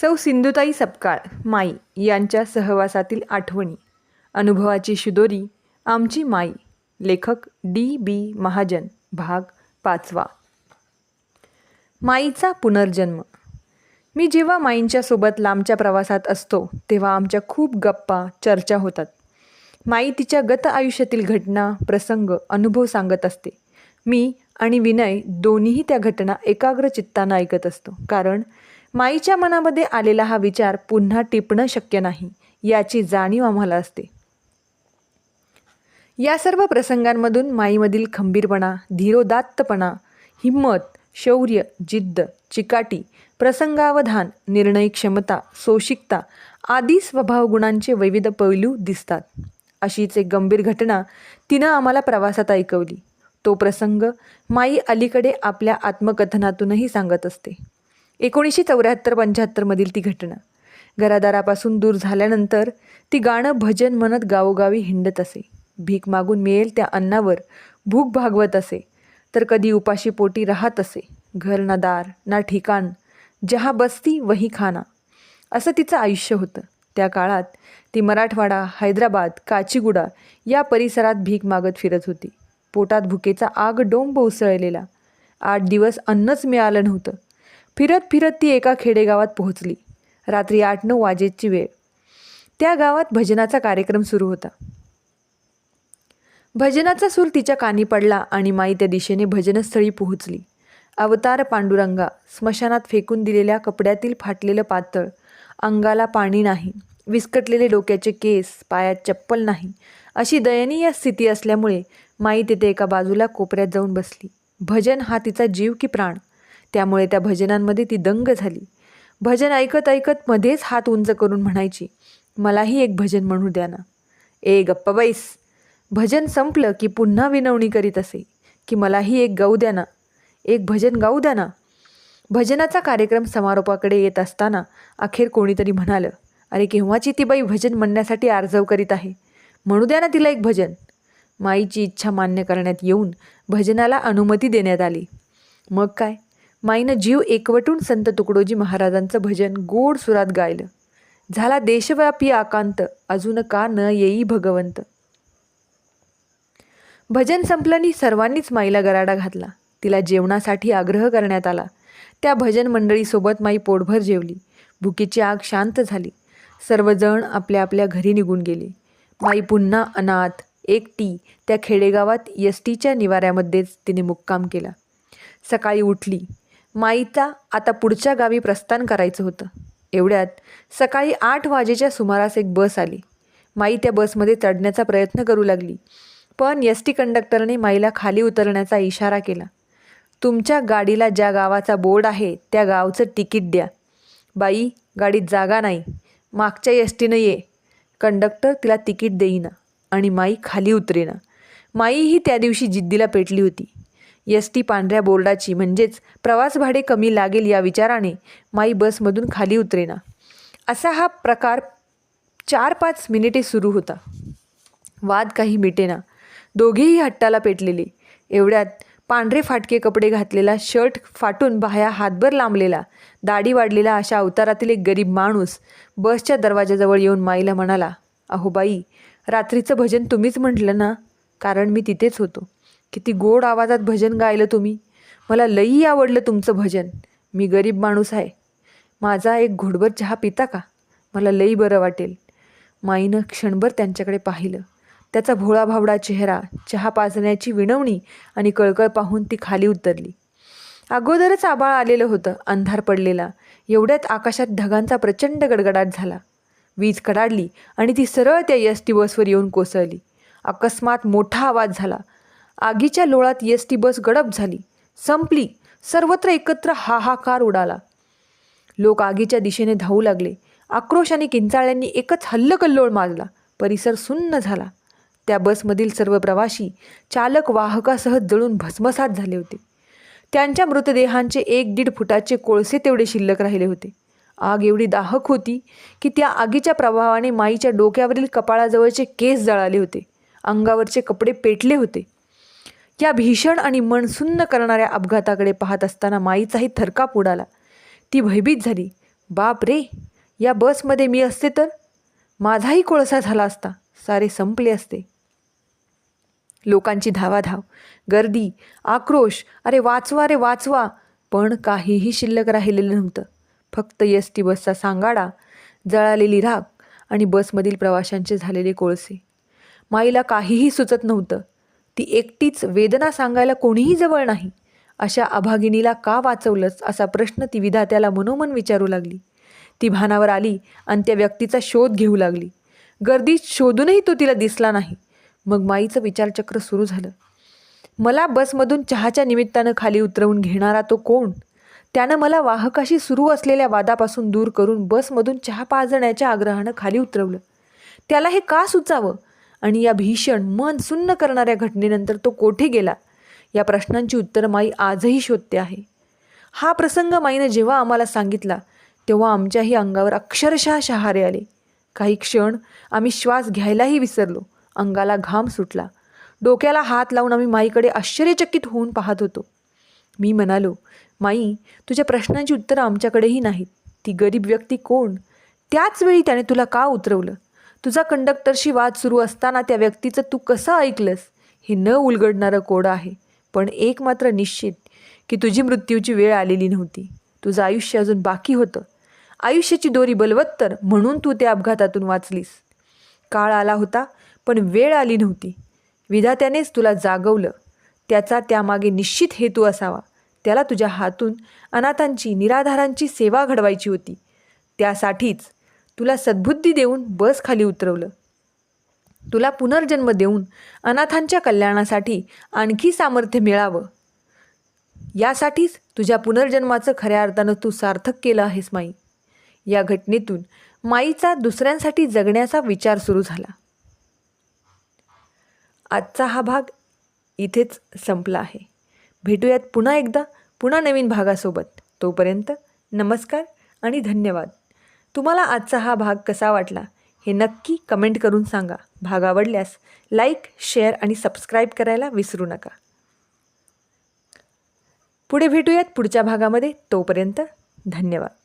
सौ सिंधुताई सपकाळ माई यांच्या सहवासातील आठवणी. अनुभवाची शिदोरी आमची माई. लेखक डी बी महाजन भाग पाचवा. माईचा पुनर्जन्म. मी जेव्हा माईंच्या सोबत लांबच्या प्रवासात असतो तेव्हा आमच्या खूप गप्पा चर्चा होतात. माई तिच्या गत आयुष्यातील घटना प्रसंग अनुभव सांगत असते. मी आणि विनय दोन्हीही त्या घटना एकाग्र चित्तानं ऐकत असतो. कारण माईच्या मनामध्ये आलेला हा विचार पुन्हा टिपणं शक्य नाही याची जाणीव आम्हाला असते. या सर्व प्रसंगांमधून माईमधील खंबीरपणा धीरोदात्तपणा हिंमत शौर्य जिद्द चिकाटी प्रसंगावधान निर्णय क्षमता सोशिकता आदी स्वभावगुणांचे विविध पैलू दिसतात. अशीच एक गंभीर घटना तिनं आम्हाला प्रवासात ऐकवली. तो प्रसंग माई अलीकडे आपल्या आत्मकथनातूनही सांगत असते. एकोणीसशे चौऱ्याहत्तर पंच्याहत्तरमधील ती घटना. घरादारापासून दूर झाल्यानंतर ती गाणं भजन म्हणत गावोगावी हिंडत असे. भीक मागून मिळेल त्या अन्नावर भूक भागवत असे. तर कधी उपाशी पोटी राहत असे. घर ना दार ना ठिकाण जहा बस्ती वही खाना. असं तिचं आयुष्य होतं. त्या काळात ती मराठवाडा हैदराबाद काचीगुडा या परिसरात भीक मागत फिरत होती. पोटात भुकेचा आग डोंब उसळलेला. आठ दिवस अन्नच मिळालं नव्हतं. फिरत फिरत ती एका खेडेगावात पोहोचली. रात्री आठ नऊ वाजेची वेळ. त्या गावात भजनाचा कार्यक्रम सुरू होता. भजनाचा सूर तिच्या कानी पडला आणि माई त्या दिशेने भजनस्थळी पोहोचली. अवतार पांडुरंगा स्मशानात फेकून दिलेल्या कपड्यातील फाटलेलं पातळ अंगाला पाणी नाही विस्कटलेले डोक्याचे केस पायात चप्पल नाही अशी दयनीय स्थिती असल्यामुळे माई तिथे एका बाजूला कोपऱ्यात जाऊन बसली. भजन हा तिचा जीव की प्राण? त्यामुळे त्या भजनांमध्ये ती दंग झाली. भजन ऐकत ऐकत मध्येच हात उंच करून म्हणायची मलाही एक भजन म्हणू द्या ना. ए गप्पा बैस भजन संपलं की पुन्हा विनवणी करीत असे की मलाही एक गाऊ द्या ना. एक भजन गाऊ द्या ना. भजनाचा कार्यक्रम समारोपाकडे येत असताना अखेर कोणीतरी म्हणालं अरे केव्हाची ती बाई भजन म्हणण्यासाठी आर्जव करीत आहे? म्हणू द्या ना तिला एक भजन. माईची इच्छा मान्य करण्यात येऊन भजनाला अनुमती देण्यात आली. मग काय? माईनं जीव एकवटून संत तुकडोजी महाराजांचं भजन गोड सुरात गायलं. झाला देशव्यापी आकांत अजून का न येई भगवंत. भजन संपल्याने सर्वांनीच माईला गराडा घातला. तिला जेवणासाठी आग्रह करण्यात आला. त्या भजन मंडळीसोबत माई पोटभर जेवली. भुकीची आग शांत झाली. सर्वजण आपल्या आपल्या घरी निघून गेले. माई पुन्हा अनाथ एकटी त्या खेडेगावात एस टीच्या निवाऱ्यामध्येच तिने मुक्काम केला. सकाळी उठली. माईचा आता पुढच्या गावी प्रस्थान करायचं होतं. एवढ्यात सकाळी आठ वाजेच्या सुमारास एक बस आली. माई त्या बसमध्ये चढण्याचा प्रयत्न करू लागली. पण एस टी कंडक्टरने माईला खाली उतरण्याचा इशारा केला. तुमच्या गाडीला ज्या गावाचा बोर्ड आहे त्या गावचं तिकीट द्या. बाई गाडीत जागा नाही. मागच्या एस टीनं ये. कंडक्टर तिला तिकीट देईना आणि माई खाली उतरेना. माई ही त्या दिवशी जिद्दीला पेटली होती. एस टी पांढऱ्या बोर्डाची. म्हणजेच प्रवास भाडे कमी लागेल या विचाराने माई बसमधून खाली उतरेना. असा हा प्रकार चार पाच मिनिटे सुरू होता. वाद काही मिटेना. दोघेही हट्टाला पेटलेले. एवढ्यात पांढरे फाटके कपडे घातलेला शर्ट फाटून बाह्या हातभर लांबलेला दाढी वाढलेला अशा अवतारातील एक गरीब माणूस बसच्या दरवाजाजवळ येऊन माईला म्हणाला अहो बाई रात्रीचं भजन तुम्हीच म्हटलं ना? कारण मी तिथेच होतो. किती गोड आवाजात भजन गायलं तुम्ही. मला लई आवडलं तुमचं भजन. मी गरीब माणूस आहे. माझा एक घोडभर चहा पिता का? मला लई बरं वाटेल. माईनं क्षणभर त्यांच्याकडे पाहिलं. त्याचा भोळा भावडा चेहरा चहा पाजण्याची विनवणी आणि कळकळ पाहून ती खाली उतरली. अगोदरच आबाळ आलेलं होतं अंधार पडलेला. एवढ्यात आकाशात ढगांचा प्रचंड गडगडाट झाला. वीज कडाडली आणि ती सरळ त्या एस टी बसवर येऊन कोसळली. अकस्मात मोठा आवाज झाला. आगीच्या लोळात एस टी बस गडप झाली. संपली. सर्वत्र एकत्र हाहाकार उडाला. लोक आगीच्या दिशेने धावू लागले. आक्रोश आणि किंचाळ्यांनी एकच हल्लकल्लोळ माजला. परिसर सुन्न झाला. त्या बसमधील सर्व प्रवाशी चालक वाहकासह जळून भस्मसात झाले होते. त्यांच्या मृतदेहांचे एक दीड फुटाचे कोळसे तेवढे शिल्लक राहिले होते. आग एवढी दाहक होती की त्या आगीच्या प्रभावाने माईच्या डोक्यावरील कपाळाजवळचे केस जळाले होते. अंगावरचे कपडे पेटले होते. या भीषण आणि मन सुन्न करणाऱ्या अपघाताकडे पाहत असताना माईचाही थरकाप उडाला. ती भयभीत झाली. बाप रे या बसमध्ये मी असते तर? माझाही कोळसा झाला असता. सारे संपले असते. लोकांची धावाधाव गर्दी आक्रोश अरे वाचवा रे वाचवा पण काहीही शिल्लक राहिलेलं नव्हतं. फक्त एस टी बसचा सांगाडा जळालेली राख आणि बसमधील प्रवाशांचे झालेले कोळसे. माईला काहीही सुचत नव्हतं. ती एकटीच वेदना सांगायला कोणीही जवळ नाही. अशा अभागिनीला का वाचवलंच असा प्रश्न ती विधात्याला मनोमन विचारू लागली. ती भानावर आली आणि त्या व्यक्तीचा शोध घेऊ लागली. गर्दीत शोधूनही तो तिला दिसला नाही. मग माईचं विचारचक्र सुरू झालं. मला बसमधून चहाच्या निमित्तानं खाली उतरवून घेणारा तो कोण? त्यानं मला वाहकाशी सुरू असलेल्या वादापासून दूर करून बसमधून चहा पाजण्याच्या आग्रहानं खाली उतरवलं. त्याला हे का सुचावं? आणि या भीषण मन सुन्न करणाऱ्या घटनेनंतर तो कोठे गेला? या प्रश्नांची उत्तरं माई आजही शोधते आहे. हा प्रसंग माईनं जेव्हा आम्हाला सांगितला तेव्हा आमच्याही अंगावर अक्षरशः शहारे आले. काही क्षण आम्ही श्वास घ्यायलाही विसरलो. अंगाला घाम सुटला. डोक्याला हात लावून आम्ही माईकडे आश्चर्यचकित होऊन पाहत होतो. मी म्हणालो माई तुझ्या प्रश्नांची उत्तरं आमच्याकडेही नाहीत. ती गरीब व्यक्ती कोण? त्याच वेळी त्याने तुला का उतरवलं? तुझा कंडक्टरशी वाद सुरू असताना त्या व्यक्तीचं तू कसं ऐकलंस? हे न उलगडणारं कोडं आहे. पण एक मात्र निश्चित की तुझी मृत्यूची वेळ आलेली नव्हती. तुझं आयुष्य अजून बाकी होतं. आयुष्याची दोरी बलवत्तर म्हणून तू त्या अपघातातून वाचलीस. काळ आला होता पण वेळ आली नव्हती. विधात्यानेच तुला जागवलं. त्याचा त्यामागे निश्चित हेतू असावा. त्याला तुझ्या हातून अनाथांची निराधारांची सेवा घडवायची होती. त्यासाठीच तुला सद्बुद्धी देऊन बस खाली उतरवलं. तुला पुनर्जन्म देऊन अनाथांच्या कल्याणासाठी आणखी सामर्थ्य मिळावं. यासाठीच तुझ्या पुनर्जन्माचं खऱ्या अर्थानं तू सार्थक केलं आहेस माई. या घटनेतून माईचा दुसऱ्यांसाठी जगण्याचा विचार सुरू झाला. आजचा हा भाग इथेच संपला आहे. भेटूयात पुन्हा एकदा पुन्हा नवीन भागासोबत. तोपर्यंत नमस्कार आणि धन्यवाद. तुम्हाला आजचा हा भाग कसा वाटला हे नक्की कमेंट करून सांगा. भाग आवडल्यास लाईक शेअर आणि सबस्क्राईब करायला विसरू नका. पुढे भेटूयात पुढच्या भागामध्ये. तोपर्यंत धन्यवाद.